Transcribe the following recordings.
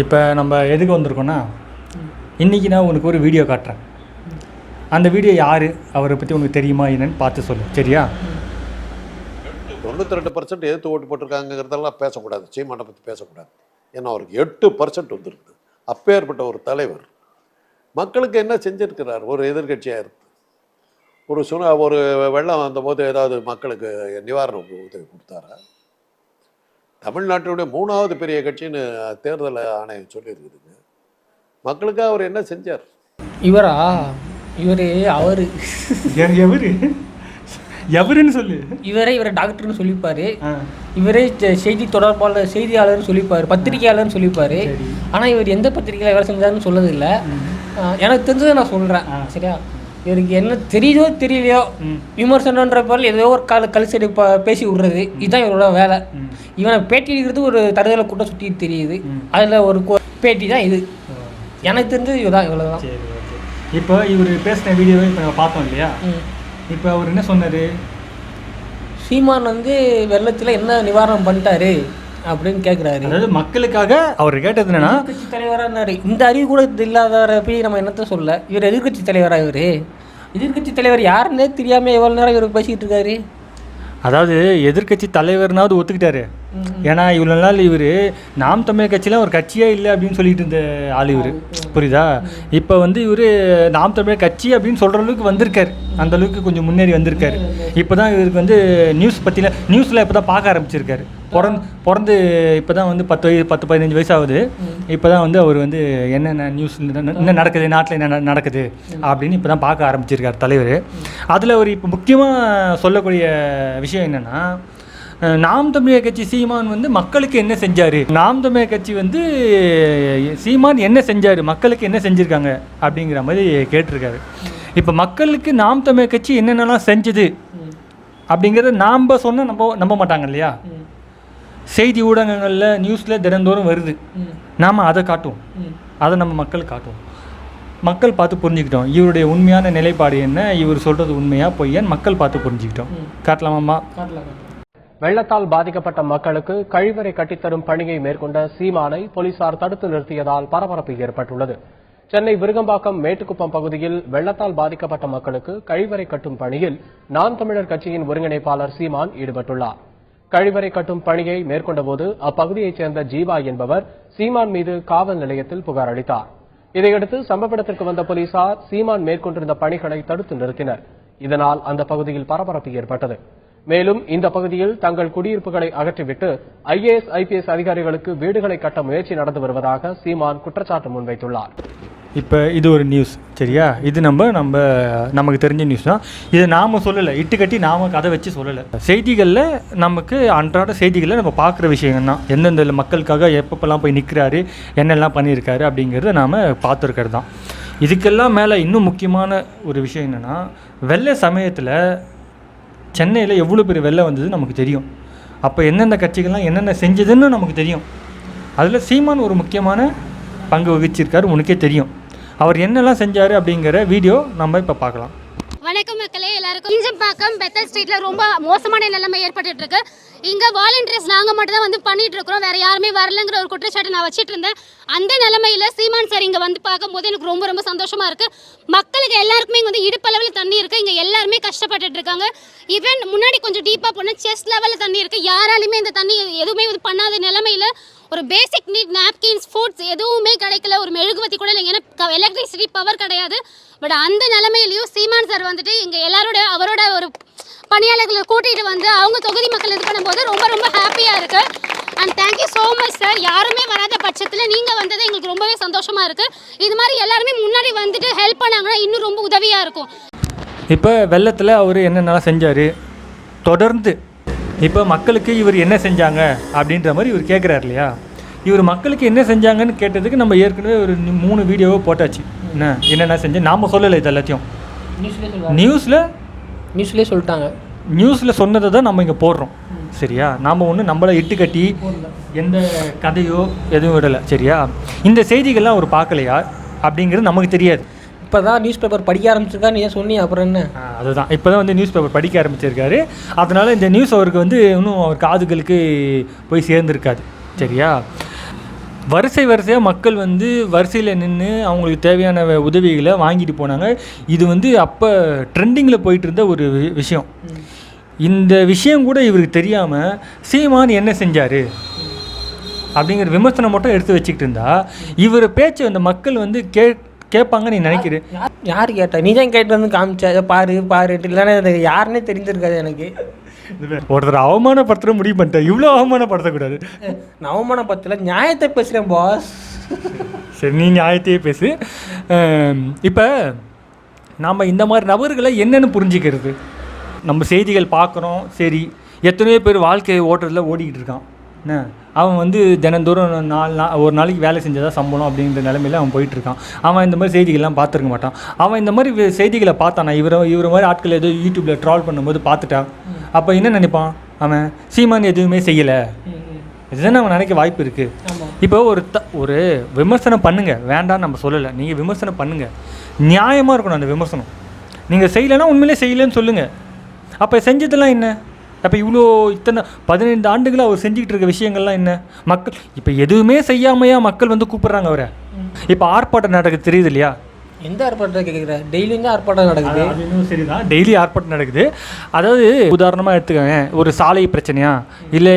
இப்போ நம்ம எதுக்கு வந்திருக்கோன்னா இன்றைக்கி நான் உனக்கு ஒரு வீடியோ காட்டுறேன். அந்த வீடியோ யார்? அவரை பற்றி உனக்கு தெரியுமா என்னன்னு பார்த்து சொல்லு. சரியா? தொண்ணூற்றி ரெண்டு பர்சன்ட் எதிர்த்து ஓட்டு போட்டிருக்காங்கிறதெல்லாம் பேசக்கூடாது. சீமானை பற்றி பேசக்கூடாது. ஏன்னா அவருக்கு எட்டு பர்சன்ட் வந்துருக்குது அப்பேற்பட்ட ஒரு தலைவர். மக்களுக்கு என்ன செஞ்சிருக்கிறார்? ஒரு எதிர்க்கட்சியாக இருந்து. ஒரு சுன ஒரு வெள்ளம் வந்தபோது ஏதாவது மக்களுக்கு நிவாரண உதவி கொடுத்தாரா? தமிழ்நாட்டினுடைய மூணாவது பெரிய கட்சின்னு தேர்தல் ஆணையம் சொல்லியிருக்குதுங்க. மக்களுக்காக அவர் என்ன செஞ்சார்? இவரா? இவர் அவர். எவரு? எவருன்னு சொல்லு. இவரே இவரை டாக்டர்னு சொல்லிப்பாரு. இவரே செய்தி தொடர்பாளர் செய்தியாளர்னு சொல்லிப்பாரு. பத்திரிகையாளர்னு சொல்லிப்பாரு. ஆனால் இவர் எந்த பத்திரிகையில் வேலை செஞ்சாருன்னு சொல்லதில்லை. எனக்கு தெரிஞ்சதை நான் சொல்கிறேன் சரியா? இவருக்கு என்ன தெரியுதோ தெரியலையோ. விமர்சனன்ற பேரில் ஏதோ ஒரு கால கழிச்சடி பேசி விடுறது. இதுதான் இவரோட வேலை. இவனை பேட்டி எடுக்கிறது ஒரு தருதலை கூட்டம் சுற்றி தெரியுது. அதில் ஒரு பேட்டி தான் இது. எனக்கு தெரிஞ்சது இதுதான் இவ்வளோ தான் சரி ஓகே. இப்போ இவர் பேசின வீடியோவை இப்போ நம்ம பார்த்தோம் இல்லையா? இப்போ அவர் என்ன சொன்னார்? சீமான் வந்து வெள்ளத்தில் என்ன நிவாரணம் பண்ணிட்டாரு அப்படின்னு கேட்குறாரு அதாவது மக்களுக்காக அவர் கேட்டது என்னன்னா எதிர்கட்சி தலைவரானாரு இந்த அறிவு கூட இல்லாதவரை போய் நம்ம என்னத்த சொல்ல? இவர் எதிர்கட்சி தலைவரா இவர்? எதிர்கட்சி தலைவர் யாருன்னே தெரியாமல் எவ்வளோ நேரம் இவர் பேசிக்கிட்டு இருக்காரு? அதாவது எதிர்க்கட்சி தலைவர்னாவது ஒத்துக்கிட்டாரு. ஏன்னா இவ்வளோ நாள் இவர் நாம் தமிழர் கட்சியில் ஒரு கட்சியே இல்லை அப்படின்னு சொல்லிட்டு இருந்த ஆள் இவர். புரியுதா? இப்போ வந்து இவர் நாம் தமிழர் கட்சி அப்படின்னு சொல்கிற அளவுக்கு வந்திருக்காரு. அந்த அளவுக்கு கொஞ்சம் முன்னேறி வந்திருக்காரு. இப்போ தான் இவருக்கு வந்து நியூஸ் பற்றியில் நியூஸில் இப்போ தான் பார்க்க ஆரம்பிச்சிருக்காரு. பிறந்து பிறந்து இப்போ தான் வந்து பத்து வயசு பத்து பதினஞ்சு வயசு ஆகுது இப்போ தான் வந்து அவர் வந்து என்னென்ன நியூஸ் என்ன நடக்குது நாட்டில் என்ன நடக்குது அப்படின்னு இப்போ தான் பார்க்க ஆரம்பிச்சிருக்கார் தலைவர். அதில் ஒரு இப்போ முக்கியமாக சொல்லக்கூடிய விஷயம் என்னென்னா நாம் தமிழர் கட்சி சீமான் வந்து மக்களுக்கு என்ன செஞ்சார்? நாம் தமிழர் கட்சி வந்து சீமான் என்ன செஞ்சார்? மக்களுக்கு என்ன செஞ்சுருக்காங்க? அப்படிங்கிற மாதிரி கேட்டிருக்காரு. இப்போ மக்களுக்கு நாம் தமிழர் கட்சி என்னென்னலாம் செஞ்சுது? அப்படிங்கிறத நாம் சொன்னால் நம்ப நம்ப மாட்டாங்க இல்லையா? செய்தி ஊடகங்களில் நியூஸில் தினந்தோறும் வருது. நாம் அதை காட்டுவோம். அதை நம்ம மக்களுக்கு காட்டுவோம். மக்கள் பார்த்து புரிஞ்சுக்கிட்டோம். இவருடைய உண்மையான நிலைப்பாடு என்ன? இவர் சொல்கிறது உண்மையா பொய்யான்னு மக்கள் பார்த்து புரிஞ்சுக்கிட்டோம். காட்டலாமாம்மா வெள்ளத்தால் பாதிக்கப்பட்ட மக்களுக்கு கழிவறை கட்டித்தரும் பணியை மேற்கொண்ட சீமானை போலீசார் தடுத்து நிறுத்தியதால் பரபரப்பு ஏற்பட்டுள்ளது. சென்னை விருகம்பாக்கம் மேட்டுக்குப்பம் பகுதியில் வெள்ளத்தால் பாதிக்கப்பட்ட மக்களுக்கு கழிவறை கட்டும் பணியில் நாம் தமிழர் கட்சியின் ஒருங்கிணைப்பாளர் சீமான் ஈடுபட்டுள்ளார். கழிவறை கட்டும் பணியை மேற்கொண்டபோது அப்பகுதியைச் சேர்ந்த ஜீவா என்பவர் சீமான் மீது காவல் நிலையத்தில் புகார் அளித்தார். இதையடுத்து சம்பவ இடத்திற்கு வந்த போலீசார் சீமான் மேற்கொண்டிருந்த பணிகளை தடுத்து நிறுத்தினர். இதனால் அந்த பகுதியில் பரபரப்பு ஏற்பட்டது. மேலும் இந்த பகுதியில் தங்கள் குடியிருப்புகளை அகற்றிவிட்டு ஐஏஎஸ் ஐபிஎஸ் அதிகாரிகளுக்கு வீடுகளை கட்ட முயற்சி நடந்து வருவதாக சீமான் குற்றச்சாட்டு முன்வைத்துள்ளார். இப்போ இது ஒரு நியூஸ் சரியா? இது நம்ம நம்ம நமக்கு தெரிஞ்ச நியூஸ் தான். இதை நாம் சொல்லலை. இட்டுக்கட்டி நாம் கதை வச்சு சொல்லலை. செய்திகளில் நமக்கு அன்றாட செய்திகளில் நம்ம பார்க்குற விஷயங்கள் தான் எந்தெந்த மக்களுக்காக எப்பப்பெல்லாம் போய் நிற்கிறாரு என்னெல்லாம் பண்ணியிருக்காரு அப்படிங்கிறத நாம் பார்த்துருக்கிறது தான் இதுக்கெல்லாம் மேலே இன்னும் முக்கியமான ஒரு விஷயம் என்னென்னா வெள்ளை சமயத்தில் சென்னையில் எவ்வளோ பெரிய வெள்ளம் வந்தது நமக்கு தெரியும். அப்போ எந்தெந்த கட்சிகள்லாம் என்னென்ன செஞ்சதுன்னு நமக்கு தெரியும். அதில் சீமான் ஒரு முக்கியமான பங்கு வகிச்சிருக்காரு உனக்கே தெரியும். அவர் என்னெல்லாம் செஞ்சார் அப்படிங்கிற வீடியோ நம்ம இப்போ பார்க்கலாம். வணக்கம் மக்களே எல்லாருக்கும் ஈஞ்சம்பாக்கம் பெத்தல் ஸ்ட்ரீட்ல ரொம்ப மோசமான நிலைமை ஏற்பட்டு இருக்கு இங்க வாலண்டியர்ஸ் நாங்க மட்டும் தான் வந்து பண்ணிட்டு இருக்கிறோம் வேற யாருமே வரலங்கிற ஒரு குற்றச்சாட்டை நான் வச்சிட்டு இருந்தேன் அந்த நிலைமையில சீமான் சார் இங்க வந்து பார்க்கும்போது எனக்கு ரொம்ப ரொம்ப சந்தோஷமா இருக்கு. மக்களுக்கு எல்லாருக்குமே இங்க வந்து இடுப்பளவில் தண்ணி இருக்கு. இங்க எல்லாருமே கஷ்டப்பட்டுட்டு இருக்காங்க. ஈவன் முன்னாடி கொஞ்சம் டீப்பா போனா செஸ்ட் லெவல்ல தண்ணி இருக்கு. யாராலுமே இந்த தண்ணி எதுவுமே இது பண்ணாத நிலைமையில ஒரு பேசிக் நீட் நாப்கின்ஸ் ஃபுட்ஸ் எதுவுமே கிடைக்கல. ஒரு மெழுகுவத்தி கூட இல்லைங்க. ஏன்னா எலக்ட்ரிசிட்டி பவர் கிடையாது. பட் அந்த நிலைமையிலையும் சீமான் சார் வந்துட்டு இங்கே எல்லாரோட அவரோட ஒரு பணியாளர்களை கூட்டிகிட்டு வந்து அவங்க தொகுதி மக்கள் இது பண்ணும்போது ரொம்ப ரொம்ப ஹாப்பியாக இருக்கு. And thank you so much sir யாருமே வராத பட்சத்தில் நீங்கள் வந்தது எங்களுக்கு ரொம்பவே சந்தோஷமா இருக்கு. இது மாதிரி எல்லாருமே முன்னாடி வந்துட்டு ஹெல்ப் பண்ணாங்கன்னா இன்னும் ரொம்ப உதவியாக இருக்கும். இப்போ வெள்ளத்தில் அவர் என்னென்னலாம் செஞ்சார்? தொடர்ந்து இப்போ மக்களுக்கு இவர் என்ன செஞ்சாங்க? அப்படின்ற மாதிரி இவர் கேட்குறாரு இல்லையா? இவர் மக்களுக்கு என்ன செஞ்சாங்கன்னு கேட்டதுக்கு நம்ம ஏற்கனவே ஒரு மூணு வீடியோவை போட்டாச்சு. என்ன? என்னென்ன செஞ்சு? நாம் சொல்லலை இது எல்லாத்தையும். நியூஸில் நியூஸ்லேயே சொல்லிட்டாங்க. நியூஸில் சொன்னதை தான் நம்ம இங்கே போடுறோம். சரியா? நாம் ஒன்று நம்மளை இட்டு கட்டி எந்த கதையோ எதுவும் விடலை. சரியா? இந்த செய்திகள்லாம் அவர் பார்க்கலையா? அப்படிங்கிறது நமக்கு தெரியாது. இப்போ தான் நியூஸ் பேப்பர் படிக்க ஆரம்பிச்சிருக்கா நீ ஏன் சொன்னீங்க? அப்புறம் என்ன? அதுதான். இப்போ தான் வந்து நியூஸ் பேப்பர் படிக்க ஆரம்பிச்சிருக்காரு. அதனால இந்த நியூஸ் அவருக்கு வந்து இன்னும் அவர் காதுகளுக்கு போய் சேர்ந்துருக்காது. சரியா? வரிசை வரிசையாக மக்கள் வந்து வரிசையில் நின்று அவங்களுக்கு தேவையான உதவிகளை வாங்கிட்டு போனாங்க. இது வந்து அப்போ ட்ரெண்டிங்கில் போயிட்டு இருந்த ஒரு வி- விஷயம். இந்த விஷயம் கூட இவருக்கு தெரியாமல் சீமான் என்ன செஞ்சார்? அப்படிங்கிற விமர்சனம் மட்டும் எடுத்து வச்சுக்கிட்டு இருந்தா இவர் பேச்சு அந்த மக்கள் வந்து கே கேட்பாங்க நீ நினைக்கிறேன் யார் கேட்டா? நீ தான் கேட்டு வந்து காமிச்ச. பாரு பாருட்டு இல்லைன்னா இது யாருன்னே தெரிஞ்சிருக்காது எனக்கு. ஒருத்தர் அவமானப்படுத்துற முடிவு பண்ணிட்டேன் இவ்வளோ அவமானப்படுத்தக்கூடாது. நான் அவமானப்பத்தில் நியாயத்தை பேசுகிறேன் பாஸ் சரி நீ நியாயத்தையே பேசு. இப்போ நாம் இந்த மாதிரி நபர்களை என்னென்னு புரிஞ்சுக்கிறது. நம்ம செய்திகள் பார்க்குறோம் சரி. எத்தனையோ பேர் வாழ்க்கையை ஓட்டுறதுல ஓடிக்கிட்டு இருக்கான். என்ன? அவன் வந்து தினந்தோறும் நாலு நா ஒரு நாளைக்கு வேலை செஞ்சதா சம்பளம் அப்படின்ற நிலமையில அவன் போயிட்டு இருக்கான். அவன் இந்த மாதிரி செய்திகள்லாம் பார்த்துருக்க மாட்டான். அவன் இந்த மாதிரி செய்திகளை பார்த்தானா? இவரை இவர மாதிரி ஆட்கள் ஏதோ யூடியூப்பில் ட்ரால் பண்ணும்போது பார்த்துட்டான் அப்போ என்ன நினைப்பான் அவன்? சீமான் எதுவுமே செய்யலை. இதுதான் அவன் நினைக்க வாய்ப்பு இருக்குது இப்போ ஒரு த ஒரு விமர்சனம் பண்ணுங்க. வேண்டாம்னு நம்ம சொல்லலை. நீங்கள் விமர்சனம் பண்ணுங்க. நியாயமாக இருக்கணும் அந்த விமர்சனம். நீங்கள் செய்யலைன்னா உண்மையிலே செய்யலைன்னு சொல்லுங்கள் அப்போ செஞ்சதெல்லாம் என்ன? அப்போ இவ்வளோ இத்தனை பதினைந்து ஆண்டுகளாக அவர் செஞ்சுக்கிட்டு இருக்க விஷயங்கள்லாம் என்ன? மக்கள் இப்போ எதுவுமே செய்யாமையா மக்கள் வந்து கூப்பிடுறாங்க அவரை. இப்போ ஆர்ப்பாட்டம் நடக்குது தெரியுது இல்லையா? எந்த ஆர்ப்பாட்டத்தை கேட்குற டெய்லியும் தான் ஆர்ப்பாட்டம் நடக்குது? அது இன்னும் சரிதான். டெய்லி ஆர்ப்பாட்டம் நடக்குது. அதாவது உதாரணமாக எடுத்துக்கோங்க ஒரு சாலை பிரச்சனையா? இல்லை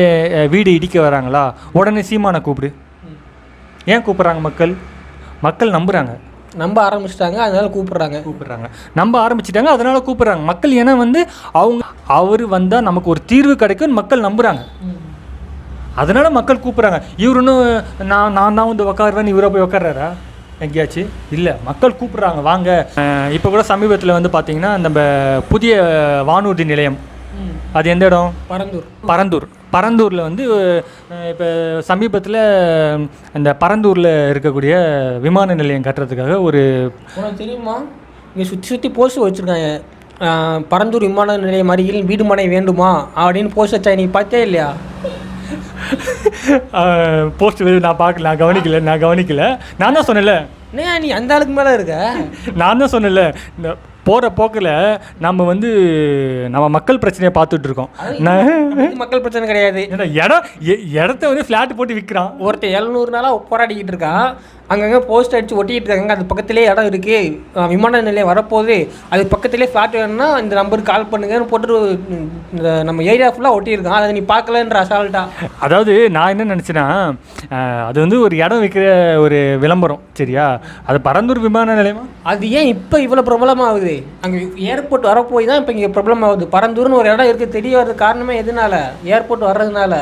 வீடு இடிக்க வராங்களா? உடனே சீமானை கூப்பிடு. ஏன் கூப்பிட்றாங்க மக்கள்? மக்கள் நம்புகிறாங்க நம்ப ஆரம்பிச்சிட்டாங்க அதனால கூப்பிடுறாங்க. கூப்பிடுறாங்க. நம்ப ஆரம்பிச்சிட்டாங்க அதனால கூப்பிடுறாங்க. மக்கள் ஏன்னா வந்து அவங்க அவர் வந்தால் நமக்கு ஒரு தீர்வு கிடைக்கும் மக்கள் நம்புகிறாங்க அதனால மக்கள் கூப்பிட்றாங்க. இவர் இன்னும் நான் நான் தான் வந்து உக்காருவேன் இவரை போய் உக்காடுறாரா எங்கேயாச்சும் இல்லை மக்கள் கூப்பிட்றாங்க வாங்க. இப்போ கூட சமீபத்தில் வந்து பார்த்தீங்கன்னா நம்ம புதிய வானூர்தி நிலையம். அது எந்த இடம்? பரந்தூர். பரந்தூர். பரந்தூரில் வந்து இப்போ சமீபத்தில் இந்த பரந்தூரில் இருக்கக்கூடிய விமான நிலையம் கட்டுறதுக்காக ஒரு உனக்கு தெரியுமா? இங்கே சுற்றி சுற்றி போஸ்ட் வச்சுருக்காங்க. பரந்தூர் விமான நிலையம் அருகில் வீடு மனை வேண்டுமா? அப்படின்னு போஸ்ட் வச்சா நீ பார்த்தே இல்லையா? போஸ்ட் நான் பார்க்கல நான் கவனிக்கல நான் கவனிக்கல. நான் தான் சொன்னேன்ல. என்ன நீ அந்த ஆளுக்கு மேலே இருக்க? நான் தான் சொன்னேன்ல. இந்த போகிற போக்கில் நம்ம வந்து நம்ம மக்கள் பிரச்சனையை பார்த்துட்டு இருக்கோம். மக்கள் பிரச்சனை கிடையாது. ஏன்னா இடம் இடத்த வந்து ஃப்ளாட் போட்டு விற்கிறான் ஒருத்தன் எழுநூறு நாளாக போராடிக்கிட்டு இருக்கான். அங்கங்கே போஸ்ட் அடித்து ஒட்டிக்கிட்டு இருக்காங்க. அது பக்கத்திலே இடம் இருக்குது விமான நிலையம் வரப்போகுது. அது பக்கத்திலே ஃப்ளாட் வேணும்னா இந்த நம்பருக்கு கால் பண்ணுங்கன்னு போட்டு இந்த நம்ம ஏரியா ஃபுல்லாக ஒட்டியிருக்கான். அதை நீ பார்க்கலன்ற அசால்ட்டா அதாவது நான் என்ன நினச்சேன்னா அது வந்து ஒரு இடம் விற்கிற ஒரு விளம்பரம் சரியா? அது பரந்தூர் விமான நிலையமா? அது ஏன் இப்போ இவ்வளோ ப்ராப்ளம் ஆகுது? அங்கே ஏர்போர்ட் வரப்போய் தான் இப்போ இங்கே ப்ராப்ளம் ஆகுது. பரந்தூர்னு ஒரு இடம் இருக்குது தெரிய வர்றது காரணமே எதனால? ஏர்போர்ட் வர்றதுனால.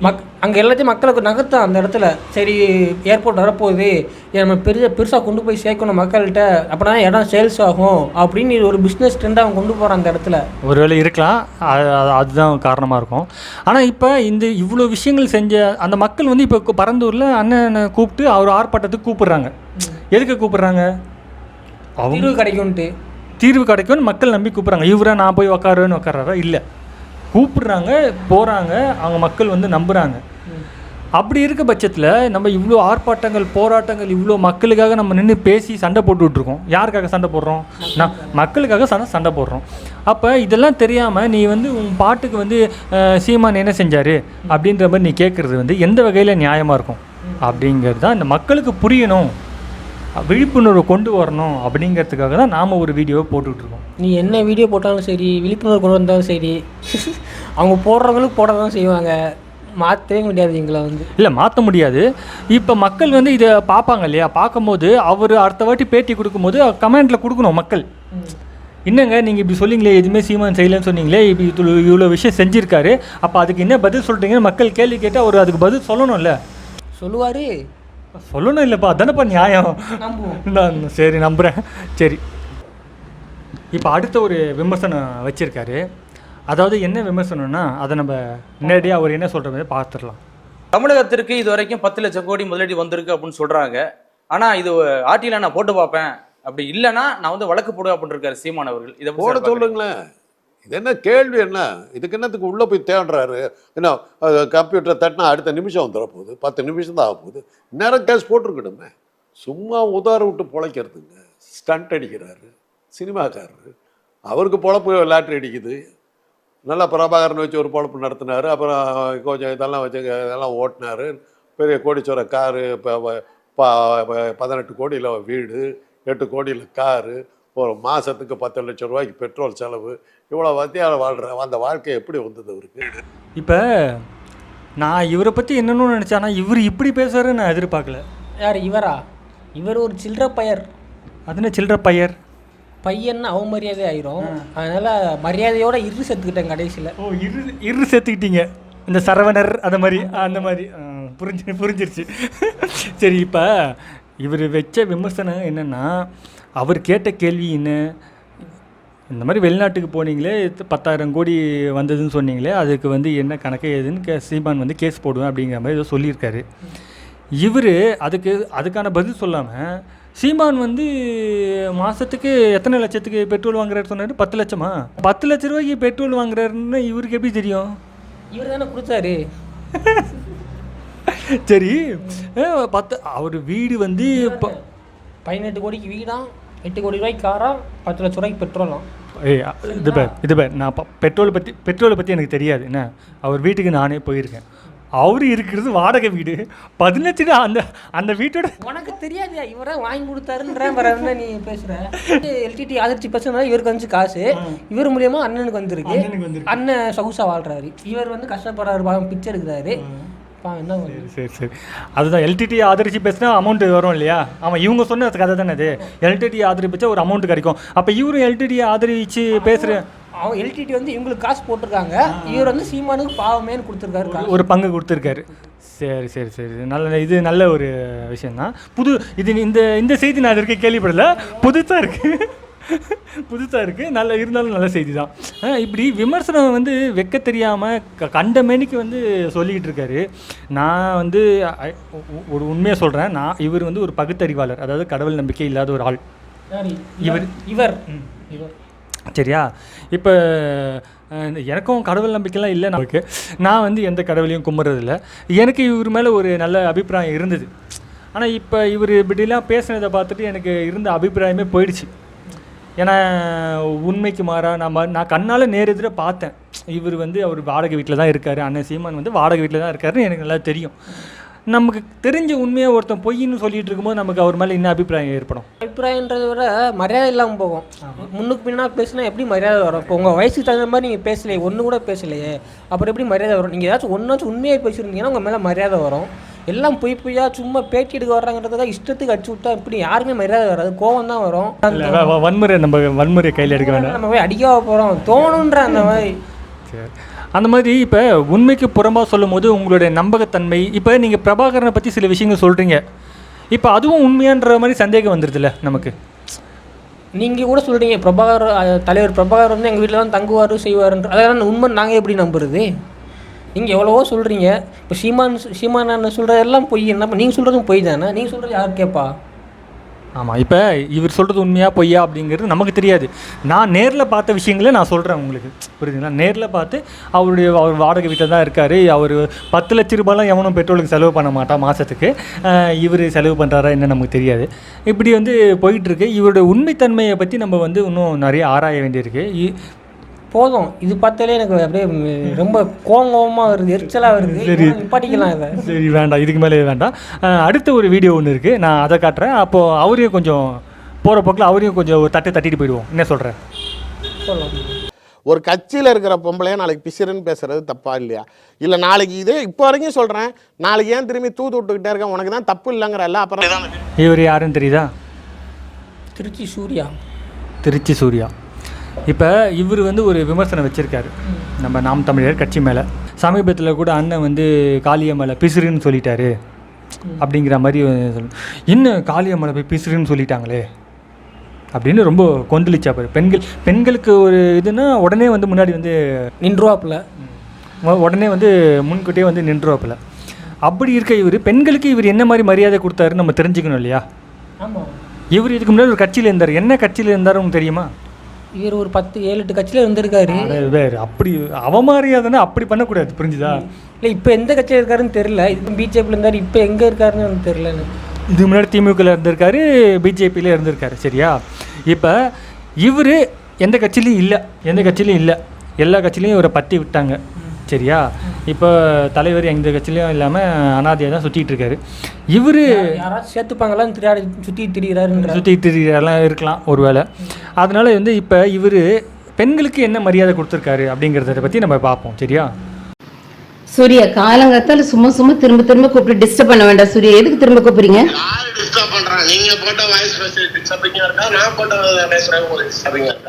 மக் அங்கே எல்லாத்தையும் மக்களுக்கு நகர்த்தான் அந்த இடத்துல. சரி ஏர்போர்ட் வரப்போகுது. நம்ம பெரிய பெருசாக கொண்டு போய் சேர்க்கணும் மக்கள்கிட்ட. அப்படின்னா இடம் சேல்ஸ் ஆகும். அப்படின்னு இது ஒரு பிஸ்னஸ் ட்ரெண்டாக அவன் கொண்டு போகிறான் அந்த இடத்துல. ஒருவேளை இருக்கலாம். அது- அது- அதுதான் காரணமாக இருக்கும். ஆனால் இப்போ இந்த இவ்வளோ விஷயங்கள் செஞ்ச அந்த மக்கள் வந்து இப்போ பரந்தூரில் அண்ணனை கூப்பிட்டு அவர் ஆர்ப்பாட்டத்துக்கு கூப்பிடுறாங்க. எதுக்கு கூப்பிடுறாங்க? அவங்க தீர்வு கிடைக்கும்ட்டு தீர்வு கிடைக்கும்னு மக்கள் நம்பி கூப்பிட்றாங்க. இவரை நான் போய் உக்காருவேன்னு உக்காராரா இல்லை. கூப்பிடுறாங்க போகிறாங்க அவங்க மக்கள் வந்து நம்புகிறாங்க அப்படி இருக்க பட்சத்தில் நம்ம இவ்வளோ ஆர்ப்பாட்டங்கள் போராட்டங்கள் இவ்வளோ மக்களுக்காக நம்ம நின்று பேசி சண்டை போட்டுட்ருக்கோம் யாருக்காக சண்டை போடுறோம்? நான் மக்களுக்காக சண்டை சண்டை போடுறோம். அப்போ இதெல்லாம் தெரியாமல் நீ வந்து உன் பாட்டுக்கு வந்து சீமான் என்ன செஞ்சார்? அப்படின்ற மாதிரி நீ கேட்குறது வந்து எந்த வகையில் நியாயமாக இருக்கும்? அப்படிங்கிறது தான் இந்த மக்களுக்கு புரியணும். விழிப்புணர்வு கொண்டு வரணும் அப்படிங்கிறதுக்காக தான் நாம் ஒரு வீடியோவை போட்டுக்கிட்டு இருக்கோம் நீ என்ன வீடியோ போட்டாலும் சரி விழிப்புணர்வு கொண்டு வந்தாலும் சரி அவங்க போடுறவங்களுக்கு போட தான் செய்வாங்க. மாற்றவே முடியாது எங்களை வந்து. இல்லை மாற்ற முடியாது. இப்போ மக்கள் வந்து இதை பார்ப்பாங்க இல்லையா? பார்க்கும்போது அவர் அடுத்த வாட்டி பேட்டி கொடுக்கும்போது கமெண்ட்டில் கொடுக்கணும் மக்கள். என்னங்க நீங்கள் இப்படி சொன்னீங்களே எதுவுமே சீமான் செய்யலைன்னு சொன்னீங்களே? இப்படி இவ்வளோ விஷயம் செஞ்சுருக்காரு. அப்போ அதுக்கு என்ன பதில் சொல்கிறீங்கன்னு மக்கள் கேள்வி கேட்டால் அவர் அதுக்கு பதில் சொல்லணும்ல. சொல்லுவார். சொல்லணும் இல்லைப்பா அதானப்பா நியாயம். நான் சரி நம்புகிறேன் சரி. இப்போ அடுத்த ஒரு விமர்சனம் வச்சுருக்காரு. அதாவது என்ன விமர்சனம்னா அதை நம்ம நேரடியாக அவர் என்ன சொல்கிறத பார்த்துடலாம். தமிழகத்திற்கு இது வரைக்கும் பத்து லட்சம் கோடி முதலீடு வந்திருக்கு அப்படின்னு சொல்றாங்க. ஆனா இது ஆர்டியில் நான் போட்டு பார்ப்பேன். அப்படி இல்லைன்னா நான் வந்து வழக்கு போடுவேன் அப்படின்னு இருக்காரு சீமான் அவர்கள். இதை போட? சொல்லுங்களேன். இது என்ன கேள்வி என்ன? இதுக்கு என்னத்துக்கு உள்ளே போய் தேடுறாரு? என்ன கம்ப்யூட்டரை தட்டினா அடுத்த நிமிஷம் வந்துட போகுது பத்து நிமிஷம் தான் ஆக போகுது. நேரம் கேஸ் போட்டிருக்கணுமே. சும்மா உதார விட்டு பொழைக்கிறதுங்க. ஸ்டண்ட் அடிக்கிறாரு சினிமாக்காரரு. அவருக்கு பொழப்பு லாட்ரி அடிக்குது. நல்லா பிரபாகரன் வச்சு ஒரு பொழப்பு நடத்தினார். அப்புறம் கொஞ்சம் இதெல்லாம் வச்சு இதெல்லாம் ஓட்டினாரு. பெரிய கோடிச்சோர காரு இப்போ பதினெட்டு கோடியில் வீடு எட்டு கோடியில் காரு ஒரு மாதத்துக்கு பத்து லட்சம் ரூபாய்க்கு பெட்ரோல் செலவு. இவ்வளோ வத்தியால் வாழ்கிற அந்த வாழ்க்கை எப்படி வந்தது அவருக்கு? இப்போ நான் இவரை பற்றி என்னன்னு நினச்சேன் ஆனால் இவர் இப்படி பேசுவாருன்னு நான் எதிர்பார்க்கல. யார் இவரா? இவர் ஒரு சில்லற பையர் அதுன்னு சில்லற பையர் பையன்னு அவமரியாதை ஆயிரும். அதனால மரியாதையோட இரு செத்துக்கிட்டேன் கடைசியில். ஓ இரு இரு சேர்த்துக்கிட்டீங்க இந்த சரவணர் அந்த மாதிரி அந்த மாதிரி. புரிஞ்சு புரிஞ்சிருச்சு. சரி இப்போ இவர் வச்ச விமர்சனம் என்னென்னா அவர் கேட்ட கேள்வி என்ன? இந்த மாதிரி வெளிநாட்டுக்கு போனீங்களே பத்தாயிரம் கோடி வந்ததுன்னு சொன்னீங்களே அதுக்கு வந்து என்ன கணக்கு ஏதுன்னு கே சீமான் வந்து கேஸ் போடுவேன் அப்படிங்கிற மாதிரி ஏதோ சொல்லியிருக்காரு. இவர் அதுக்கு அதுக்கான பதில் சொல்லாமல் சீமான் வந்து மாதத்துக்கு எத்தனை லட்சத்துக்கு பெட்ரோல் வாங்குறாரு சொன்னார்? பத்து லட்சமா? பத்து லட்ச ரூபாய்க்கு பெட்ரோல் வாங்குறாருன்னு இவருக்கு எப்படி தெரியும்? இவர் தானே கொடுத்தாரு. சரி பத்து அவர் வீடு வந்து பதினெட்டு கோடிக்கு வீடாம் எட்டு கோடி ரூபாய்க்கு காராம் பத்து லட்ச ரூபாய்க்கு பெட்ரோலாம் ஏய் இது பேர் இது பேர் நான் ப- பெட்ரோலை பற்றி பெட்ரோலை பற்றி எனக்கு தெரியாது. என்ன? அவர் வீட்டுக்கு நானே போயிருக்கேன். அவர் இருக்கிறது வாடகை வீடு. பதினஞ்சு அந்த அந்த வீட்டோட உனக்கு தெரியாதியா? இவரே வாங்கி கொடுத்தாருன்ற வேற என்ன நீ பேசுற? எல்டிடி அதிர்ச்சி பேசுனா இவருக்கு வந்து காசு. இவர் மூலியமா அண்ணனுக்கு வந்திருக்கு. அண்ணன் சொகுசா வாழ்றாரு. இவர் வந்து கஷ்டப்படுறாரு பிச்சை எடுக்கிறாரு. என்ன? சரி சரி அதுதான் எல்டிடி ஆதரிச்சு பேசினா அமௌண்ட் வரும் இல்லையா? ஆமாம் இவங்க சொன்ன கதை தானே அது எல்டிடி ஆதரிச்சா ஒரு அமௌண்ட் கிடைக்கும். அப்போ இவரும் எல்டிடி ஆதரிச்சு பேசுகிற அவன் எல்டிடி வந்து இவங்களுக்கு காசு போட்டிருக்காங்க. இவர் வந்து சீமானுக்கு பாவமேன்னு கொடுத்துருக்காரு ஒரு பங்கு கொடுத்துருக்காரு. சரி சரி சரி. நல்ல இது நல்ல ஒரு விஷயந்தான் புது இது இந்த இந்த செய்தி நான் இது வரைக்கும் கேள்விப்படல. புதுசாக இருக்குது புதுசாக இருக்குது நல்ல இருந்தாலும் நல்ல செய்தி தான். இப்படி விமர்சனம் வந்து வெக்க தெரியாமல் க கண்ட மேனிக்கு வந்து சொல்லிக்கிட்டு இருக்காரு. நான் வந்து ஒரு உண்மையை சொல்கிறேன் நான் இவர் வந்து ஒரு பகுத்தறிவாளர் அதாவது கடவுள் நம்பிக்கை இல்லாத ஒரு ஆள்? இவர். இவர். இவர். சரியா? இப்போ எனக்கும் கடவுள் நம்பிக்கைலாம் இல்லை நமக்கு. நான் வந்து எந்த கடவுளையும் கும்பிட்றதில்ல எனக்கு இவர் மேலே ஒரு நல்ல அபிப்பிராயம் இருந்தது. ஆனால் இப்போ இவர் இப்படிலாம் பேசுனதை பார்த்துட்டு எனக்கு இருந்த அபிப்பிராயமே போயிடுச்சு. ஏன்னா உண்மைக்கு மாறா நான் ம- நான் கண்ணால் நேரெதிர பார்த்தேன். இவர் வந்து அவர் வாடகை வீட்டில் தான் இருக்கார். அண்ணன் சீமான் வந்து வாடகை வீட்டில் தான் இருக்காருன்னு எனக்கு நல்லா தெரியும். நமக்கு தெரிஞ்ச உண்மையாக ஒருத்தன் பொய்ன்னு சொல்லிட்டு இருக்கும்போது நமக்கு அவர் மேலே என்ன அபிப்பிராயம் ஏற்படும்? அபிப்பிராயன்றதை விட மரியாதை இல்லாமல் போகும். முன்னுக்கு பின்னா பேசினா எப்படி மரியாதை வரும்? இப்போ உங்கள் வயசுக்கு தகுந்த மாதிரி நீங்கள் பேசலையே ஒன்று கூட பேசலையே அப்புறம் எப்படி மரியாதை வரும்? நீங்கள் ஏதாச்சும் ஒன்றாச்சும் உண்மையாக பேசியிருந்தீங்கன்னா உங்கள் மேலே மரியாதை வரும். எல்லாம் பொய் பொய்யா சும்மா பேட்டி எடுக்க வர்றாங்கிறதுக்காக இஷ்டத்துக்கு அடிச்சு விட்டா இப்படி யாருமே மரியாதை வராது கோவம் தான் வரும் வன்முறை நம்ம வன்முறையை கையில் எடுக்க வேண்டாம் நம்ம போய் அடிக்க போகிறோம் தோணுன்ற அந்த மாதிரி. சரி. அந்த மாதிரி இப்போ உண்மைக்கு புறம்பாக சொல்லும் போது உங்களுடைய நம்பகத்தன்மை இப்போ நீங்கள் பிரபாகரனை பற்றி சில விஷயங்கள் சொல்கிறீங்க இப்போ அதுவும் உண்மையான்ற மாதிரி சந்தேகம் வந்துடுதுல்ல நமக்கு? நீங்கள் கூட சொல்கிறீங்க பிரபாகர் தலைவர் பிரபாகர் வந்து எங்கள் வீட்டில் தான் தங்குவார் செய்வாருன்ற அதெல்லாம் உண்மை நாங்கள் எப்படி நம்புறது? நீங்கள் எவ்வளவோ சொல்கிறீங்க இப்போ சீமான் சீமான் அண்ணன் சொல்கிறதெல்லாம் பொய். என்ன நீங்கள் சொல்கிறதும் பொய் தானே? நீங்கள் சொல்கிறது யார் கேட்பா ஆமாம் இப்போ இவர் சொல்கிறது உண்மையாக பொய்யா அப்படிங்கிறது நமக்கு தெரியாது. நான் நேரில் பார்த்த விஷயங்களை நான் சொல்கிறேன் உங்களுக்கு. புரியுதுங்களா? நேரில் பார்த்து அவருடைய அவர் வாடகை வீட்டில் தான் இருக்கார். அவர் பத்து லட்ச ரூபாயெலாம் எவனும் பெட்ரோலுக்கு செலவு பண்ண மாட்டான் மாதத்துக்கு இவர் செலவு பண்ணுறாரா என்ன நமக்கு தெரியாது. இப்படி வந்து போயிட்டுருக்கு இவருடைய உண்மைத்தன்மையை பற்றி நம்ம வந்து இன்னும் நிறைய ஆராய வேண்டியிருக்கு. இ- போதும். இது பார்த்தாலே எனக்கு அப்படியே ரொம்ப கோவமாக வருது எரிச்சலாக வருது. சரி. நிப்பாட்டிக்கலாம் இதை. சரி வேண்டாம். இதுக்கு மேலே வேண்டாம். அடுத்த ஒரு வீடியோ ஒன்று இருக்குது நான் அதை காட்டுறேன். அப்போது அவரையும் கொஞ்சம் போகிற போக்கில் அவரையும் கொஞ்சம் ஒரு தட்டு தட்டிட்டு போயிடுவோம். என்ன சொல்கிறேன் சொல்லலாம் ஒரு கட்சியில் இருக்கிற பொம்பளைய நாளைக்கு பிசிறுன்னு பேசுறது தப்பா இல்லையா? இல்லை நாளைக்கு இதே இப்போ வரைக்கும் சொல்கிறேன் நாளைக்கு ஏன் திரும்பி தூத்து விட்டுக்கிட்டே இருக்கேன் உனக்கு தான் தப்பு இல்லைங்கிறல்ல அப்புறம் இவர் யாருன்னு தெரியுதா? திருச்சி சூர்யா. திருச்சி சூர்யா. இப்போ இவர் வந்து ஒரு விமர்சனம் வச்சுருக்காரு. நம்ம நாம் தமிழர் கட்சி மேலே. சமீபத்தில் கூட அண்ணன் வந்து காளியம்மலை பிசுறுன்னு சொல்லிட்டாரு. அப்படிங்கிற மாதிரி சொல்லு என்ன காளியம்மலை போய் பிசுறுன்னு சொல்லிட்டாங்களே? அப்படின்னு ரொம்ப கொந்தளிச்சா பாரு. பெண்கள் பெண்களுக்கு ஒரு இதுனா உடனே வந்து முன்னாடி வந்து நின்றுவாப்புல. உடனே வந்து முன்கூட்டியே வந்து நின்றுவாப்பில். அப்படி இருக்க இவர் பெண்களுக்கு இவர் என்ன மாதிரி மரியாதை கொடுத்தாருன்னு நம்ம தெரிஞ்சுக்கணும் இல்லையா? ஆமாம் இவர் இதுக்கு முன்னாடி ஒரு கட்சியில் இருந்தார். என்ன கட்சியில் இருந்தார் உங்களுக்கு தெரியுமா? இவர் ஒரு பத்து ஏழு எட்டு கட்சியில் இருந்திருக்காரு. வேறு அப்படி அவமரியாதைன்னா அப்படி பண்ணக்கூடாது புரிஞ்சுதா? இல்லை இப்போ எந்த கட்சியில் இருக்காருன்னு தெரில இது பிஜேபியில் இருந்தார் இப்போ எங்கே இருக்காருன்னு எனக்கு தெரில எனக்கு. இதுக்கு முன்னாடி திமுகவில் இருந்திருக்காரு பிஜேபியில் இருந்திருக்காரு சரியா? இப்போ இவர் எந்த கட்சியிலையும் இல்லை எந்த கட்சியிலையும் இல்லை. எல்லா கட்சியிலையும் இவரை பற்றி விட்டாங்க. சரியா? இப்போ தலைவர் எந்த கட்சியிலையும் இல்லாமல் அனாதையாக தான் சுற்றிட்டு இருக்காரு. இவர் யாராச்சும் சேர்த்துப்பாங்களான்னு தெரியாது. சுற்றி திரிகிறாருன்ற சுற்றிட்டு எல்லாம் இருக்கலாம் ஒருவேளை. அதனால வந்து இப்போ இவர் பெண்களுக்கு என்ன மரியாதை கொடுத்துருக்காரு அப்படிங்கிறத பற்றி நம்ம பார்ப்போம். சரியா? சூர்யா காலங்காத்தால சும்மா சும்மா திரும்ப திரும்ப கூப்பிட்டு டிஸ்டர்ப் பண்ண வேண்டாம். சூர்யா எதுக்கு திரும்ப கூப்பிடுறீங்க? யாரு டிஸ்டர்ப் பண்றான் நீங்க போட்ட வாய்ஸ் மெசேஜ் டிஸ்டர்பிங்கா இருக்கா?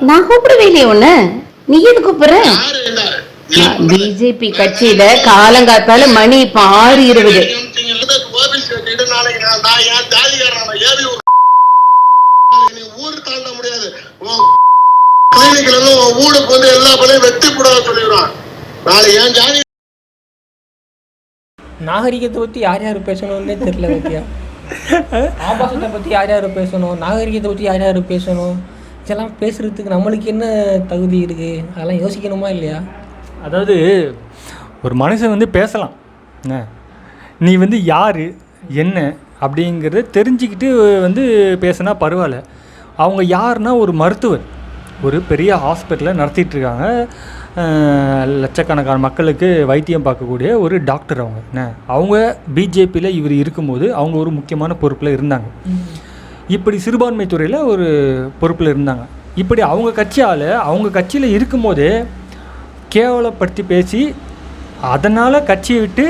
நான் கூப்பிடவே இல்லையே உன்ன. நீ எது கூப்பிடுற? பிஜேபி கட்சியில காலங்காத்தால மணி இப்ப ஆறு இருபது. எல்லா பணியும் வெட்டி போட நாகரிகத்தை பத்தி யார் யார் பேசணும்னே தெரியல பத்தியா ஆபாசத்தை பற்றி யார் யார் பேசணும்? நாகரிகத்தை பத்தி யார் யார் பேசணும்? இதெல்லாம் பேசுறதுக்கு நம்மளுக்கு என்ன தகுதி இருக்கு? அதெல்லாம் யோசிக்கணுமா இல்லையா? அதாவது ஒரு மனுஷன் வந்து பேசலாம். என்ன? நீ வந்து யார் என்ன அப்படிங்கிறத தெரிஞ்சுக்கிட்டு வந்து பேசினா பரவாயில்ல. அவங்க யாருன்னா ஒரு மருத்துவர். ஒரு பெரிய ஹாஸ்பிட்டலை நடத்திட்டு இருக்காங்க அஹ், லட்சக்கணக்கான மக்களுக்கு வைத்தியம் பார்க்கக்கூடிய ஒரு டாக்டர் அவங்க. என்ன? அவங்க பிஜேபியில் இவர் இருக்கும்போது அவங்க ஒரு முக்கியமான பொறுப்பில் இருந்தாங்க. இப்படி சிறுபான்மை துறையில் ஒரு பொறுப்பில் இருந்தாங்க. இப்படி அவங்க கட்சியால் அவங்க கட்சியில் இருக்கும்போதே கேவலப்படுத்தி பேசி அதனால் கட்சியை விட்டு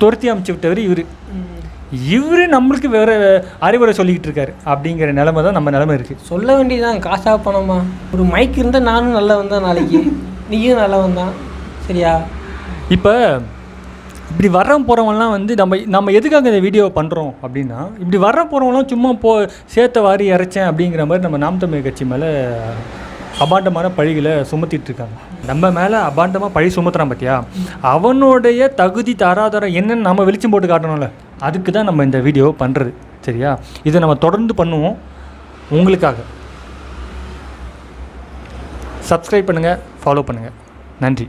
துரத்தி அமைச்சு விட்டவர் இவர். இவர் நம்மளுக்கு வேற அறிவுரை சொல்லிக்கிட்டு இருக்காரு அப்படிங்கிற நிலைமை தான் நம்ம நிலைமை இருக்குது சொல்ல வேண்டியதுதான் காசா பணமா? ஒரு மைக் இருந்தால் நானும் நல்லவன் தான் நாளைக்கு. நீயும் நல்லவன் தான். சரியா? இப்போ இப்படி வர போகிறவங்கலாம் வந்து நம்ம நம்ம எதுக்காக இந்த வீடியோ பண்ணுறோம் அப்படின்னா இப்படி வர போகிறவங்களாம் சும்மா போ சேர்த்த வாரி இறைச்சேன் அப்படிங்கிற மாதிரி நம்ம நாம் தமிழ் கட்சி மேலே அபாண்டமான பழிகளை சுமத்திட்டு இருக்காங்க. நம்ம மேலே அபாண்டமாக பழி சுமத்துறான் பார்த்தியா அவனுடைய தகுதி தராதரம் என்னன்னு நம்ம வெளிச்சம் போட்டு காட்டணும்ல. அதுக்கு தான் நம்ம இந்த வீடியோ பண்ணுறது சரியா? இதை நம்ம தொடர்ந்து பண்ணுவோம். உங்களுக்காக. சப்ஸ்கிரைப் பண்ணுங்கள் ஃபாலோ பண்ணுங்கள் நன்றி.